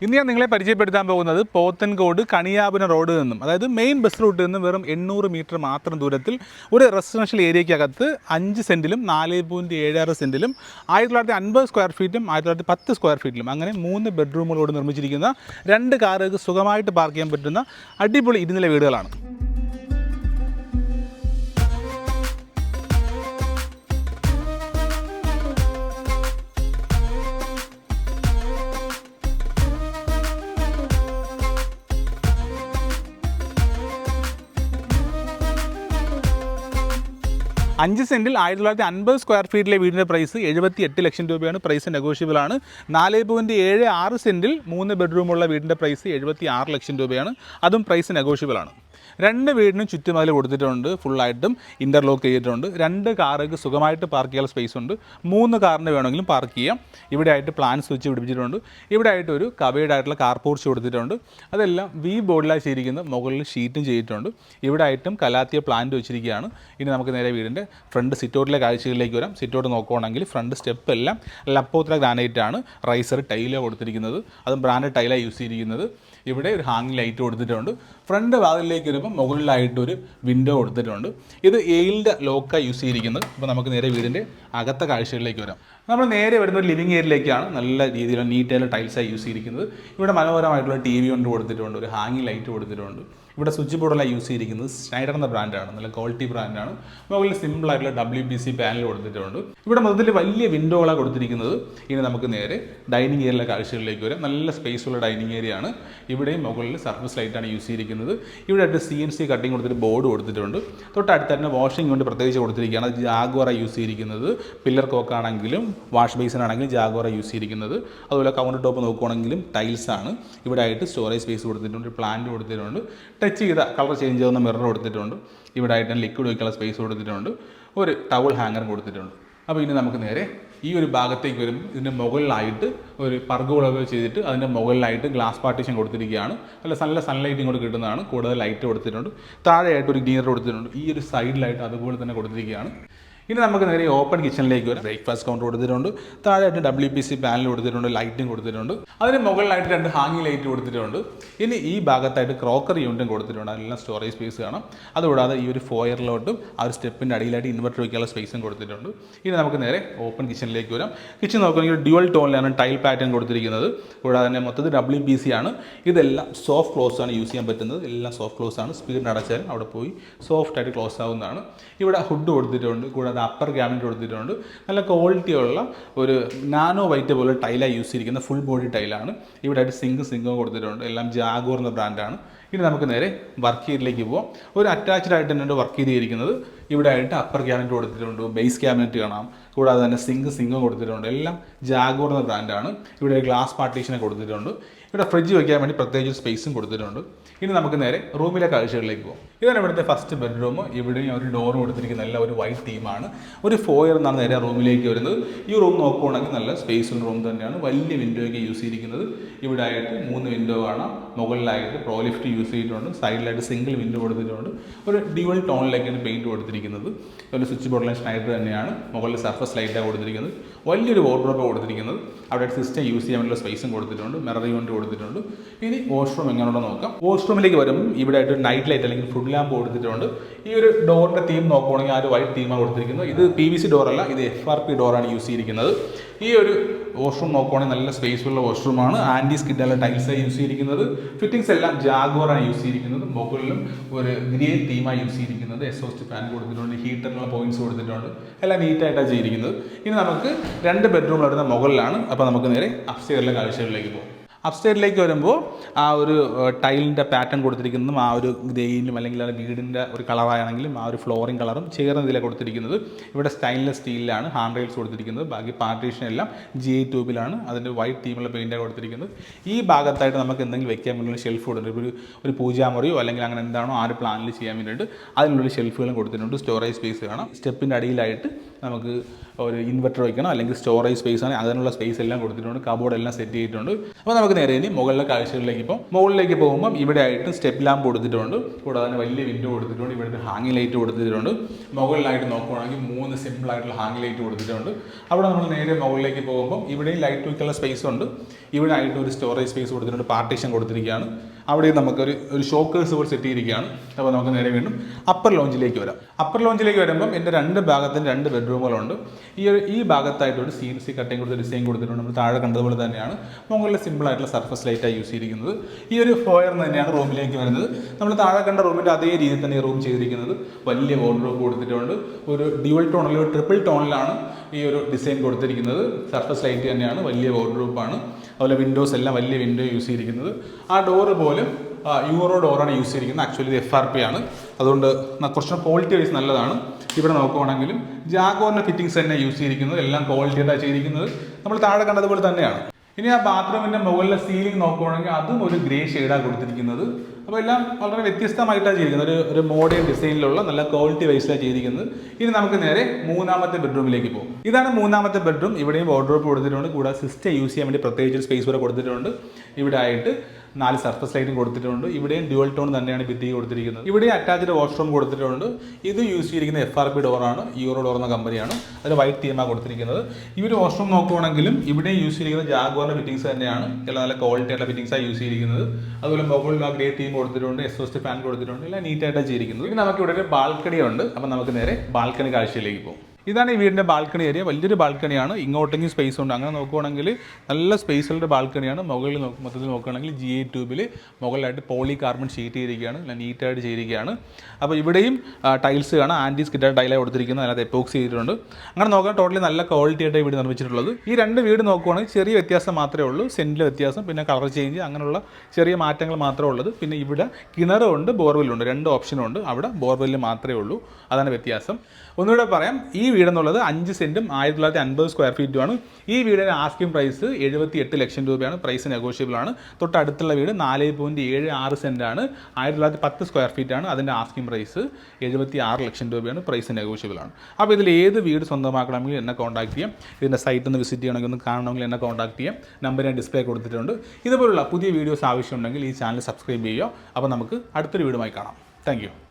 ഇന്ന് ഞാൻ നിങ്ങളെ പരിചയപ്പെടുത്താൻ പോകുന്നത് പോത്തൻകോട് കണിയാപുരം റോഡിൽ നിന്നും അതായത് മെയിൻ ബസ് റൂട്ടിൽ നിന്നും വെറും എണ്ണൂറ് മീറ്റർ മാത്രം ദൂരത്തിൽ ഒരു റെസിഡൻഷ്യൽ ഏരിയയ്ക്കകത്ത് അഞ്ച് സെന്റിലും നാല് പോയിന്റ് ഏഴാറ് സെന്റിലും ആയിരത്തി തൊള്ളായിരത്തി അൻപത് സ്ക്വയർ ഫീറ്റും ആയിരത്തി തൊള്ളായിരത്തി പത്ത് സ്ക്വയർ ഫീറ്റിലും അങ്ങനെ മൂന്ന് ബെഡ്റൂമുകളോട് നിർമ്മിച്ചിരിക്കുന്ന രണ്ട് കാറുകൾക്ക് സുഖമായിട്ട് പാർക്ക് ചെയ്യാൻ പറ്റുന്ന അടിപൊളി ഇരുന്നില വീടുകളാണ്. അഞ്ച് സെന്റിൽ ആയിരത്തി തൊള്ളായിരത്തി അൻപത് സ്ക്വയർ ഫീറ്റിലെ വീടിന്റെ പ്രൈസ് എഴുപത്തി എട്ട് ലക്ഷം രൂപയാണ്. പ്രൈസ് നെഗോഷ്യബിൾ ആണ്. നാല് പോയിന്റ് ഏഴ് ആറ് സെന്റിൽ മൂന്ന് ബെഡ്റൂമുള്ള വീടിന്റെ പ്രൈസ് എഴുപത്തി ആറ് ലക്ഷം രൂപയാണ്. അതും പ്രൈസ് നെഗോഷ്യബിൾ ആണ്. രണ്ട് വീടിനും ചുറ്റുമതിൽ കൊടുത്തിട്ടുണ്ട് ഫുള്ളായിട്ടും ഇന്റർലോക്ക് ചെയ്തിട്ടുണ്ട്. രണ്ട് കാറുകൾക്ക് സുഖമായിട്ട് പാർക്ക് ചെയ്യാൻ സ്പേസ് ഉണ്ട്. മൂന്ന് കാറിന് വേണമെങ്കിലും പാർക്ക് ചെയ്യാം. ഇവിടെ ആയിട്ട് പ്ലാൻ സ്വിച്ച് പിടിപ്പിച്ചിട്ടുണ്ട്. ഇവിടെ ആയിട്ട് ഒരു കവേഡ് ആയിട്ടുള്ള കാർ പോർച്ച് കൊടുത്തിട്ടുണ്ട്. അതെല്ലാം വി ബോർഡിലായി ചെയ്തിരിക്കുന്ന മുകളിൽ ഷീറ്റും ചെയ്തിട്ടുണ്ട്. ഇവിടെ ആയിട്ടും കലാത്തിയ പ്ലാന്റ് വെച്ചിരിക്കുകയാണ്. ഇനി നമുക്ക് നേരെ വീടിന്റെ ഫ്രണ്ട് സിറ്റൗട്ടിലെ കാഴ്ചകളിലേക്ക് വരാം. സിറ്റൗട്ട് നോക്കുകയാണെങ്കിൽ ഫ്രണ്ട് സ്റ്റെപ്പ് എല്ലാം ലപ്പോത്ര ഗ്രാനൈറ്റ് ആണ്. റൈസർ ടൈലാണ് കൊടുത്തിരിക്കുന്നത്. അതും ബ്രാൻഡ് ടൈലാണ് യൂസ് ചെയ്തിരിക്കുന്നത്. ഇവിടെ ഒരു ഹാങ്ങിങ് ലൈറ്റ് കൊടുത്തിട്ടുണ്ട്. ഫ്രണ്ട് വാതിലേക്ക് വരുമ്പോൾ മുകളിലായിട്ട് ഒരു വിൻഡോ കൊടുത്തിട്ടുണ്ട്. ഇത് എയിലിന്റെ ലോക്കായി യൂസ് ചെയ്തിരിക്കുന്നത് അപ്പോൾ നമുക്ക് നേരെ വീടിന്റെ അകത്തെ കാഴ്ചകളിലേക്ക് വരാം. നമ്മൾ നേരെ വരുന്ന ഒരു ലിവിങ് ഏരിയയിലേക്കാണ് നല്ല രീതിയിലുള്ള നീറ്റായിട്ടുള്ള ടൈൽസായി യൂസ് ചെയ്തിരിക്കുന്നത്. ഇവിടെ മനോഹരമായിട്ടുള്ള ടി വി കൊണ്ട് കൊടുത്തിട്ടുണ്ട്. ഒരു ഹാങ്ങിങ് ലൈറ്റ് കൊടുത്തിട്ടുണ്ട്. ഇവിടെ സ്വിച്ച് ബോർഡെല്ലാം യൂസ് ചെയ്തിരിക്കുന്നത് സ്നൈഡർ എന്ന ബ്രാൻഡാണ് നല്ല ക്വാളിറ്റി ബ്രാൻഡാണ് മുകളിൽ സിമ്പിൾ ആയിട്ടുള്ള ഡബ്ല്യു ബി സി പാനൽ കൊടുത്തിട്ടുണ്ട്. ഇവിടെ മൊത്തത്തിൽ വലിയ വിൻഡോകളാണ് കൊടുത്തിരിക്കുന്നത്. ഇനി നമുക്ക് നേരെ ഡൈനിങ് ഏരിയയിലെ കാഴ്ചകളിലേക്ക് വരാം. നല്ല സ്പേസ് ഉള്ള ഡൈനിങ് ഏരിയ ആണ്. ഇവിടെയും മുകളിൽ സർഫസ് ലൈറ്റാണ് യൂസ് ചെയ്തിരിക്കുന്നത്. ഇവിടെ ആയിട്ട് സി എൻ സി കട്ടിങ് കൊടുത്തിട്ട് ബോർഡ് കൊടുത്തിട്ടുണ്ട്. തൊട്ടടുത്ത് തന്നെ വാഷിംഗ് കൊണ്ട് പ്രത്യേകിച്ച് കൊടുത്തിരിക്കുകയാണ്. അത് ജാഗോറ യൂസ് ചെയ്തിരിക്കുന്നത്. പില്ലർ കോക്കാണെങ്കിലും വാഷ് ബേസിൻ ആണെങ്കിലും ജാഗോറ യൂസ് ചെയ്തിരിക്കുന്നത്. അതുപോലെ കൗണ്ടർ ടോപ്പ് നോക്കുകയാണെങ്കിലും ടൈൽസ് ആണ്. ഇവിടെ ആയിട്ട് സ്റ്റോറേജ് സ്പേസ് കൊടുത്തിട്ടുണ്ട്. പ്ലാന്റ് കൊടുത്തിട്ടുണ്ട്. ടച്ച് ചെയ്ത കളർ ചേഞ്ച് ചെയ്യുന്ന മിറർ കൊടുത്തിട്ടുണ്ട്. ഇവിടെ ആയിട്ട് ലിക്വിഡ് ഒഴിക്കാനുള്ള സ്പേസ് കൊടുത്തിട്ടുണ്ട്. ഒരു ടവൽ ഹാങ്ങർ കൊടുത്തിട്ടുണ്ട്. അപ്പോൾ ഇനി നമുക്ക് നേരെ ഈ ഒരു ഭാഗത്തേക്ക് വരും ഇതിന്റെ മുകളിലായിട്ട് ഒരു പർഗുകളൊക്കെ ചെയ്തിട്ട് അതിന്റെ മുകളിലായിട്ട് ഗ്ലാസ് പാർട്ടീഷൻ കൊടുത്തിരിക്കുകയാണ്. അല്ല നല്ല സൺലൈറ്റ് ഇങ്ങോട്ട് കിട്ടുന്നതാണ്. കൂടുതൽ ലൈറ്റ് കൊടുത്തിട്ടുണ്ട്. താഴെയായിട്ട് ഒരു ഗീനർ കൊടുത്തിട്ടുണ്ട്. ഈ ഒരു സൈഡിലായിട്ട് അതുപോലെ തന്നെ കൊടുത്തിരിക്കുകയാണ്. ഇനി നമുക്ക് നേരെ ഓപ്പൺ കിച്ചണിലേക്ക് വരാം ബ്രേക്ക്ഫാസ്റ്റ് കൗണ്ടർ കൊടുത്തിട്ടുണ്ട്. താഴെയായിട്ട് ഡബ്ല്യു പി സി പാനൽ കൊടുത്തിട്ടുണ്ട് ലൈറ്റും കൊടുത്തിട്ടുണ്ട്. അതിന് മുകളിലായിട്ട് രണ്ട് ഹാങ്ങിങ് ലൈറ്റ് കൊടുത്തിട്ടുണ്ട്. ഇനി ഈ ഭാഗത്തായിട്ട് ക്രോക്കർ യൂണിറ്റും കൊടുത്തിട്ടുണ്ട്. അതെല്ലാം സ്റ്റോറേജ് സ്പേസ് കാണാം. അതുകൂടാതെ ഈ ഒരു ഫോയറിലോട്ടും ആ ഒരു സ്റ്റെപ്പിന്റെ അടിയിലായിട്ട് ഇൻവെർട്ടർ വയ്ക്കാനുള്ള സ്പേസും കൊടുത്തിട്ടുണ്ട്. ഇനി നമുക്ക് നേരെ ഓപ്പൺ കിച്ചണിലേക്ക് വരാം. കിച്ചൺ നോക്കുകയാണെങ്കിൽ ഡ്യുവൽ ടോണിലാണ് ടൈൽ പാറ്റേൺ കൊടുത്തിരിക്കുന്നത്. കൂടാതെ തന്നെ മൊത്തത്തിൽ ഡബ്ല്യു പി സി ആണ്. ഇതെല്ലാം സോഫ്റ്റ് ക്ലോസ് ആണ് യൂസ് ചെയ്യാൻ പറ്റുന്നത്. എല്ലാം സോഫ്റ്റ് ക്ലോസ് ആണ്. സ്പീഡിന് അടച്ചാൽ അവിടെ പോയി സോഫ്റ്റ് ആയിട്ട് ക്ലോസ് ആവുന്നതാണ്. ഇവിടെ ഹുഡ് കൊടുത്തിട്ടുണ്ട്. കൂടാതെ അപ്പർ ക്യാബിനറ്റ് കൊടുത്തിട്ടുണ്ട് നല്ല ക്വാളിറ്റിയുള്ള ഒരു നാനോ വൈറ്റ് പോലെ ടൈലാണ് യൂസ് ചെയ്തിരിക്കുന്ന ഫുൾ ബോഡി ടൈലാണ് ഇവിടെ ആയിട്ട് സിങ്ക് സിങ്കും കൊടുത്തിട്ടുണ്ട്. എല്ലാം ജാഗോർ എന്ന ബ്രാൻഡാണ് ഇനി നമുക്ക് നേരെ വർക്ക് ചെയ്തിലേക്ക് പോവാം. ഒരു അറ്റാച്ച്ഡ് ആയിട്ട് തന്നെയാണ് വർക്ക് ചെയ്തിരിക്കുന്നത്. ഇവിടെ ആയിട്ട് അപ്പർ ക്യാബിനറ്റ് കൊടുത്തിട്ടുണ്ട് ബേസ് ക്യാബിനറ്റ് കാണാം. കൂടാതെ തന്നെ സിങ്ക് സിങ്കും കൊടുത്തിട്ടുണ്ട്. എല്ലാം ജാഗോർ എന്ന ബ്രാൻഡാണ് ഇവിടെ ഗ്ലാസ് പാർട്ടീഷനെ കൊടുത്തിട്ടുണ്ട്. ഇവിടെ ഫ്രിഡ്ജ് വയ്ക്കാൻ വേണ്ടി പ്രത്യേകിച്ച് സ്പേസും കൊടുത്തിട്ടുണ്ട്. ഇനി നമുക്ക് നേരെ റൂമിലെ കാഴ്ചകളിലേക്ക് പോകും. ഇതാണ് ഇവിടുത്തെ ഫസ്റ്റ് ബെഡ്റൂം ഇവിടെയും ഒരു ഡോർ കൊടുത്തിരിക്കുന്ന നല്ല ഒരു വൈറ്റ് തീമാണ് ഒരു ഫോയർ എന്നാണ് നേരെ റൂമിലേക്ക് വരുന്നത്. ഈ റൂം നോക്കുകയാണെങ്കിൽ നല്ല സ്പേസ് റൂം തന്നെയാണ്. വലിയ വിൻഡോയൊക്കെ യൂസ് ചെയ്തിരിക്കുന്നത്. ഇവിടെ ആയിട്ട് മൂന്ന് വിൻഡോ കാണാം. മുകളിലായിട്ട് പ്രോലിഫ്റ്റ് യൂസ് ചെയ്തിട്ടുണ്ട്. സൈഡിലായിട്ട് സിംഗിൾ വിൻഡോ കൊടുത്തിട്ടുണ്ട്. ഒരു ഡ്യുവൽ ടോണിലേക്കാണ് പെയിന്റ് കൊടുത്തിരിക്കുന്നത്. ഒരു സ്വിച്ച് ബോർഡിലെ സ്നൈഡർ തന്നെയാണ്. മുകളിൽ സർഫസ് ലൈറ്റാണ് കൊടുത്തിരിക്കുന്നത്. വലിയൊരു വാർഡ്രോബ് കൊടുത്തിരിക്കുന്നത്. അവിടെ സിസ്റ്റം യൂസ് ചെയ്യാൻ വേണ്ടിയുള്ള സ്പേസും കൊടുത്തിട്ടുണ്ട്. മിറർ യൂണിറ്റ് കൊടുത്തിട്ടുണ്ട്. ഇനി വാഷ്റൂം എങ്ങനെയുള്ള നോക്കാം. വാഷ്റൂമിലേക്ക് വരുമ്പോൾ ഇവിടെ ആയിട്ട് നൈറ്റ് ലൈറ്റ് അല്ലെങ്കിൽ ഫുഡ് ലാമ്പ് കൊടുത്തിട്ടുണ്ട്. ഈ ഒരു ഡോറിന്റെ തീം നോക്കുകയാണെങ്കിൽ ആ ഒരു വൈറ്റ് തീമാണ് കൊടുത്തിരിക്കുന്നത് ഇത് പി വി സി ഡോറല്ല ഇത് എഫ് ആർ പി ഡോറാണ് യൂസ് ചെയ്തിരിക്കുന്നത്. ഈ ഒരു വാഷ്റൂം നോക്കുവാണെങ്കിൽ നല്ല സ്പേസ് ഉള്ള വാഷ്റൂമാണ് ആന്റി ടൈൽസ് യൂസ് ചെയ്തിരിക്കുന്നത്. ഫിറ്റിംഗ്സ് എല്ലാം ജാഗോറാണ് യൂസ് ചെയ്തിരിക്കുന്നത്. മുകളിലും ഒരു ഗ്രീൻ തീമാണ് യൂസ് ചെയ്തിരിക്കുന്നത്. എക്സോസ്റ്റ് ഫാൻ കൊടുത്തിട്ടുണ്ട് ഹീറ്ററിനുള്ള പോയിന്റ്സ് കൊടുത്തിട്ടുണ്ട്. എല്ലാം നീറ്റായിട്ടാണ് ചെയ്തിരിക്കുന്നത്. ഇനി നമുക്ക് രണ്ട് ബെഡ്റൂമിൽ വരുന്ന മുകളിലാണ്. അപ്പോൾ നമുക്ക് നേരെ അപ്സ്റ്റെയറിലെ കാഴ്ചകളിലേക്ക് പോകും. അപ്സ്റ്റേറിലേക്ക് വരുമ്പോൾ ആ ഒരു ടൈലിന്റെ പാറ്റേൺ കൊടുത്തിരിക്കുന്നതും ആ ഒരു ഗ്രെയിനും അല്ലെങ്കിൽ ആ വീടിന്റെ ഒരു കളറാണെങ്കിലും ആ ഒരു ഫ്ലോറിംഗ് കളറും ചേർന്ന ഇതിലാണ് കൊടുത്തിരിക്കുന്നത്. ഇവിടെ സ്റ്റൈൻലെസ് സ്റ്റീലിലാണ് ഹാൻഡ് റെയിൽസ് കൊടുത്തിരിക്കുന്നത്. ബാക്കി പാർട്ടീഷൻ എല്ലാം ജി ഐ ട്യൂബിലാണ് അതിന്റെ വൈറ്റ് തീമുള്ള പെയിന്റാണ് കൊടുത്തിരിക്കുന്നത്. ഈ ഭാഗത്തായിട്ട് നമുക്ക് എന്തെങ്കിലും വെക്കാൻ വേണ്ടിയുള്ള ഷെൽഫ് കൊടുത്തിട്ടുണ്ട്. ഒരു ഒരു പൂജാമുറിയോ അല്ലെങ്കിൽ അങ്ങനെ എന്താണോ ആ ഒരു പ്ലാനിൽ ചെയ്യാൻ വേണ്ടിയിട്ട് അതിനുള്ള ഷെൽഫുകളും കൊടുത്തിട്ടുണ്ട്. സ്റ്റോറേജ് സ്പേസ് വേണം. സ്റ്റെപ്പിന്റെ അടിയിലായിട്ട് നമുക്ക് ഒരു ഇൻവെർട്ടർ വയ്ക്കണം അല്ലെങ്കിൽ സ്റ്റോറേജ് സ്പേസ് ആണ്. അതിനുള്ള സ്പേസ് എല്ലാം കൊടുത്തിട്ടുണ്ട്. കബോർഡ് എല്ലാം സെറ്റ് ചെയ്തിട്ടുണ്ട്. അപ്പോൾ നമുക്ക് നേരെ ഇനി മുകളിലെ കാഴ്ചകളിലേക്ക് ഇപ്പോൾ മുകളിലേക്ക് പോകുമ്പോൾ ഇവിടെ ആയിട്ട് സ്റ്റെപ്പ് ലാമ്പ് കൊടുത്തിട്ടുണ്ട്. കൂടാതെ തന്നെ വലിയ വിൻഡോ കൊടുത്തിട്ടുണ്ട്. ഇവിടുത്തെ ഹാങ്ങിങ് ലൈറ്റ് കൊടുത്തിട്ടുണ്ട്. മുകളിലായിട്ട് നോക്കുവാണെങ്കിൽ മൂന്ന് സിമ്പിൾ ആയിട്ടുള്ള ഹാങ് ലൈറ്റ് കൊടുത്തിട്ടുണ്ട്. അവിടെ നമ്മൾ നേരെ മുകളിലേക്ക് പോകുമ്പോൾ ഇവിടെ ലൈറ്റ് വയ്ക്കാനുള്ള സ്പേസ് ഉണ്ട്. ഇവിടെ ആയിട്ട് ഒരു സ്റ്റോറേജ് സ്പേസ് കൊടുത്തിട്ടുണ്ട്. പാർട്ടീഷൻ കൊടുത്തിരിക്കുകയാണ്. അവിടെ നമുക്കൊരു ഒരു ഷോക്കേഴ്സ് പോലെ സെറ്റ് ചെയ്തിരിക്കുകയാണ്. അപ്പോൾ നമുക്ക് നേരെ വീണ്ടും അപ്പർ ലോഞ്ചിലേക്ക് വരാം. അപ്പർ ലോഞ്ചിലേക്ക് വരുമ്പം എന്റെ രണ്ട് ഭാഗത്തിന് രണ്ട് ബെഡ്റൂമുകളുണ്ട് ഈ ഒരു ഈ ഭാഗത്തായിട്ട് ഒരു സി സി കട്ടിങ് കൊടുത്ത് ഡിസൈൻ കൊടുത്തിട്ടുണ്ട്. നമ്മൾ താഴെ കണ്ടതുപോലെ തന്നെയാണ്. മുകളിൽ സിമ്പിൾ ആയിട്ടുള്ള സർഫസ് ലൈറ്റായി യൂസ് ചെയ്തിരിക്കുന്നത്. ഈ ഒരു ഫോയർ തന്നെയാണ് റൂമിലേക്ക് വരുന്നത്. നമ്മൾ താഴെ കണ്ട റൂമിന്റെ അതേ രീതിയിൽ തന്നെ ഈ റൂം ചെയ്തിരിക്കുന്നത്. വലിയ വാർഡ്രോബ് കൊടുത്തിട്ടുണ്ട്. ഒരു ഡ്യുവൽ ടോണിൽ ഒരു ട്രിപ്പിൾ ടോണിലാണ് ഈ ഒരു ഡിസൈൻ കൊടുത്തിരിക്കുന്നത്. സർഫസ് ലൈറ്റ് തന്നെയാണ്. വലിയ വാർഡ്രോബാണ് അതുപോലെ വിൻഡോസ് എല്ലാം വലിയ വിൻഡോ യൂസ് ചെയ്തിരിക്കുന്നത്. ആ ഡോറ് പോലും യൂറോ ഡോറാണ് യൂസ് ചെയ്തിരിക്കുന്നത്. ആക്ച്വലി ഇത് എഫ് ആർ പി ആണ്. അതുകൊണ്ട് കുറച്ചും ക്വാളിറ്റി വൈസ് നല്ലതാണ്. ഇവിടെ നോക്കുവാണെങ്കിലും ജാഗോറിന്റെ ഫിറ്റിങ്സ് തന്നെ യൂസ് ചെയ്തിരിക്കുന്നത്. എല്ലാം ക്വാളിറ്റിയായിട്ടാണ് ചെയ്തിരിക്കുന്നത്. നമ്മൾ താഴെ കണ്ടതുപോലെ തന്നെയാണ്. ഇനി ആ ബാത്റൂമിന്റെ മുകളിലെ സീലിംഗ് നോക്കുകയാണെങ്കിൽ അതും ഒരു ഗ്രേ ഷെയ്ഡാണ് കൊടുത്തിരിക്കുന്നത്. അപ്പോൾ എല്ലാം വളരെ വ്യത്യസ്തമായിട്ടാണ് ചെയ്തിരിക്കുന്നത്. ഒരു ഒരു മോഡേൺ ഡിസൈനിലുള്ള നല്ല ക്വാളിറ്റി വൈസിലാണ് ചെയ്തിരിക്കുന്നത്. ഇനി നമുക്ക് നേരെ മൂന്നാമത്തെ ബെഡ്റൂമിലേക്ക് പോകും ഇതാണ് മൂന്നാമത്തെ ബെഡ്റൂം ഇവിടെയും വാർഡ്രോബ് കൊടുത്തിട്ടുണ്ട്. കൂടാതെ സിസ്റ്റം യൂസ് ചെയ്യാൻ വേണ്ടി പ്രത്യേകിച്ച് സ്പേസ് വരെ കൊടുത്തിട്ടുണ്ട്. ഇവിടെ ആയിട്ട് നാല് സർഫസ് ലൈറ്റും കൊടുത്തിട്ടുണ്ട്. ഇവിടെയും ഡ്യുവൽ ടോൺ തന്നെയാണ് ഭിത്തി കൊടുത്തിരിക്കുന്നത്. ഇവിടെയും അറ്റാച്ച്ഡ് വാഷ്റൂം കൊടുത്തിട്ടുണ്ട്. ഇത് യൂസ് ചെയ്തിരിക്കുന്ന എഫ് ആർ പി ഡോറാണ് യൂറോ ഡോർ എന്ന കമ്പനിയാണ് അതിൽ വൈറ്റ് തീമാ കൊടുത്തിരിക്കുന്നത്. ഈ ഒരു വാഷ്റൂം നോക്കുവാണെങ്കിലും ഇവിടെ യൂസ് ചെയ്തിരിക്കുന്ന ജാഗോറിന്റെ ഫിറ്റിംഗ്സ് തന്നെയാണ്. എല്ലാം നല്ല ക്വാളിറ്റി ആയിട്ടുള്ള ഫിറ്റിംഗ്സാണ് യൂസ് ചെയ്തിരിക്കുന്നത്. അതുപോലെ മുകളിൽ ആ ഗ്രേ തീം കൊടുത്തിട്ടുണ്ട്. എക്സോസ്റ്റ് ഫാൻ കൊടുത്തിട്ടുണ്ട്. എല്ലാം നീറ്റായിട്ടാണ് ചെയ്തിരിക്കുന്നത്. ഇനി നമുക്ക് ഇവിടെ ഒരു ബാൽക്കണി ഉണ്ട്. അപ്പം നമുക്ക് നേരെ ബാൽക്കണി കാഴ്ചയിലേക്ക് പോകും ഇതാണ് ഈ വീടിന്റെ ബാൽക്കണി ഏരിയ. വലിയൊരു ബാൽക്കണിയാണ്. ഇങ്ങോട്ടെങ്കിൽ സ്പേസ് ഉണ്ട്. അങ്ങനെ നോക്കുകയാണെങ്കിൽ നല്ല സ്പേസുള്ള ബാൽക്കണിയാണ്. മുകളിൽ മൊത്തത്തിൽ നോക്കുകയാണെങ്കിൽ ജി എ ട്യൂബിൽ മുകളിലായിട്ട് പോളി കാർബൺ ഷീറ്റ് ചെയ്തിരിക്കുകയാണ്. നല്ല നീറ്റായിട്ട് ചെയ്തിരിക്കുകയാണ്. അപ്പോൾ ഇവിടെയും ടൈൽസ് കാണാം ആന്റി സ്കിറ്റർ ടൈലായി കൊടുത്തിരിക്കുന്നത്. അതിനകത്ത് എപ്പോക്സ് ചെയ്തിട്ടുണ്ട്. അങ്ങനെ നോക്കാൻ ടോട്ടലി നല്ല ക്വാളിറ്റി ആയിട്ട് വീട് നിർമ്മിച്ചിട്ടുള്ളത്. ഈ രണ്ട് വീട് നോക്കുകയാണെങ്കിൽ ചെറിയ വ്യത്യാസം മാത്രമേ ഉള്ളൂ. സെന്റിലെ വ്യത്യാസം. പിന്നെ കളർ ചേഞ്ച് അങ്ങനെയുള്ള ചെറിയ മാറ്റങ്ങൾ മാത്രമേ ഉള്ളത് പിന്നെ ഇവിടെ കിണറുണ്ട് ബോർവെല്ലുണ്ട് രണ്ട് ഓപ്ഷനുണ്ട് അവിടെ ബോർവെല്ല് മാത്രമേ ഉള്ളൂ. അതാണ് വ്യത്യാസം. ഒന്നുകൂടെ പറയാം. ഈ വീടെന്നുള്ളത് അഞ്ച് സെന്റും ആയിരത്തി തൊള്ളായിരത്തി അൻപത് സ്ക്വയർ ഫീറ്റുമാണ് ഈ വീടിന്റെ ആസ്കിംഗ് പ്രൈസ് എഴുപത്തി എട്ട് ലക്ഷം രൂപയാണ്. പ്രൈസ് നെഗോഷ്യബിൾ ആണ്. തൊട്ടടുത്തുള്ള വീട് നാല് പോയിന്റ് ഏഴ് ആറ് സെന്റാണ് ആയിരത്തി തൊള്ളായിരത്തി പത്ത് സ്ക്വയർ ഫീറ്റാണ് അതിന്റെ ആസ്കിംഗ് പ്രൈസ് എഴുപത്തി ആറ് ലക്ഷം രൂപയാണ്. പ്രൈസ് നെഗോഷ്യബിൾ ആണ്. അപ്പോൾ ഇതിൽ ഏത് വീട് സ്വന്തമാക്കണമെങ്കിൽ എന്നെ കോൺടാക്ട് ചെയ്യാം. ഇതിന്റെ സൈറ്റ് ഒന്ന് വിസിറ്റ് ചെയ്യണമെങ്കിൽ ഒന്ന് കാണണമെങ്കിൽ എന്നെ കോൺടാക്ട് ചെയ്യാം. നമ്പർ ഞാൻ ഡിസ്പ്ലേ കൊടുത്തിട്ടുണ്ട്. ഇതുപോലുള്ള പുതിയ വീഡിയോസ് ആവശ്യമുണ്ടെങ്കിൽ ഈ ചാനൽ സബ്സ്ക്രൈബ് ചെയ്യുക. അപ്പോൾ നമുക്ക് അടുത്തൊരു വീടുമായി കാണാം. താങ്ക്